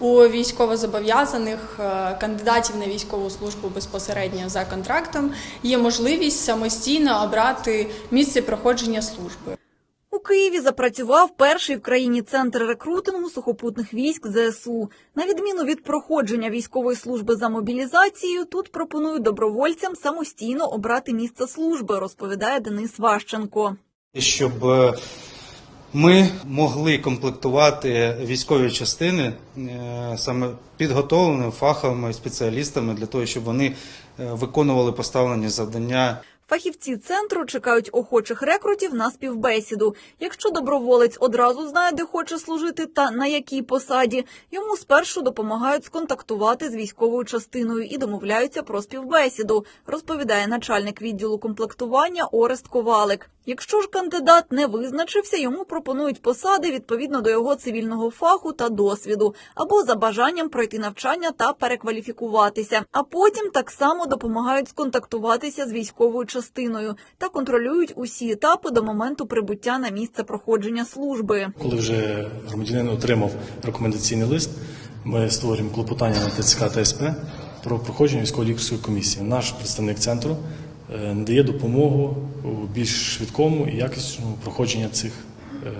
У військовозобов'язаних е, кандидатів на військову службу безпосередньо за контрактом є можливість самостійно обрати місце проходження служби. У Києві запрацював перший в країні центр рекрутингу сухопутних військ ЗСУ. На відміну від проходження військової служби за мобілізацією, тут пропонують добровольцям самостійно обрати місце служби, розповідає Денис Ващенко. щоб е, ми могли комплектувати військові частини е, саме підготовленими фаховими спеціалістами для того, щоб вони е, виконували поставлені завдання Фахівці центру чекають охочих рекрутів на співбесіду. Якщо доброволець одразу знає, де хоче служити та на якій посаді, йому спершу допомагають сконтактувати з військовою частиною і домовляються про співбесіду, розповідає начальник відділу комплектування Орест Ковалик. Якщо ж кандидат не визначився, йому пропонують посади відповідно до його цивільного фаху та досвіду, або за бажанням пройти навчання та перекваліфікуватися. А потім так само допомагають сконтактуватися з військовою частиною та контролюють усі етапи до моменту прибуття на місце проходження служби. Коли вже громадянин отримав рекомендаційний лист, ми створюємо клопотання на ТЦК та СП про проходження військово-лікарської комісії. Наш представник центру е, надає допомогу у більш швидкому і якісному проходженні цих е,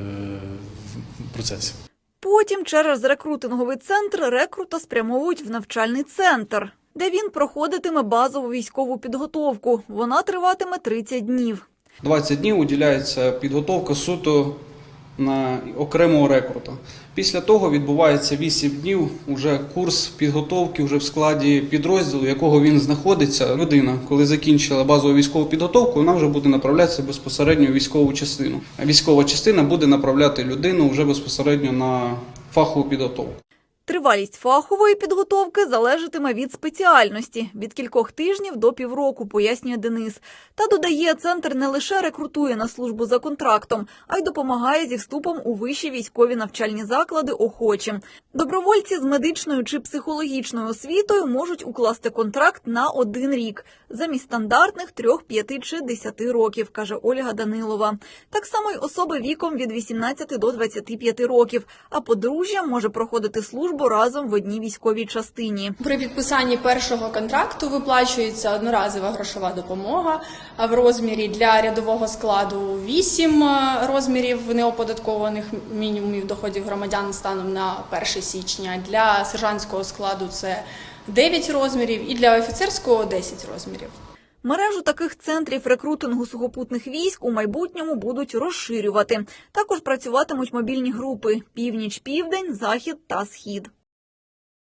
процесів. Потім через рекрутинговий центр рекрута спрямовують в навчальний центр, де він проходитиме базову військову підготовку. Вона триватиме 30 днів. 20 днів уділяється підготовка суто на окремого рекрута. Після того відбувається 8 днів уже курс підготовки вже в складі підрозділу, якого він знаходиться. Людина, коли закінчила базову військову підготовку, вона вже буде направлятися безпосередньо в військову частину. Військова частина буде направляти людину вже безпосередньо на фахову підготовку. Тривалість фахової підготовки залежатиме від спеціальності від кількох тижнів до півроку, пояснює Денис. Та додає, центр не лише рекрутує на службу за контрактом, а й допомагає зі вступом у вищі військові навчальні заклади охочим. Добровольці з медичною чи психологічною освітою можуть укласти контракт на один рік замість стандартних трьох, п'яти чи десяти років, каже Ольга Данилова. Так само й особи віком від 18 до 25 років. А подружжя може проходити службу разом в одній військовій частині. При підписанні першого контракту виплачується одноразова грошова допомога в розмірі для рядового складу 8 е, розмірів неоподаткованих мінімумів доходів громадян станом на 1 січня. Для сержантського складу це 9 розмірів і для офіцерського 10 розмірів. Мережу таких центрів рекрутингу сухопутних військ у майбутньому будуть розширювати. Також працюватимуть мобільні групи північ, південь, захід та схід.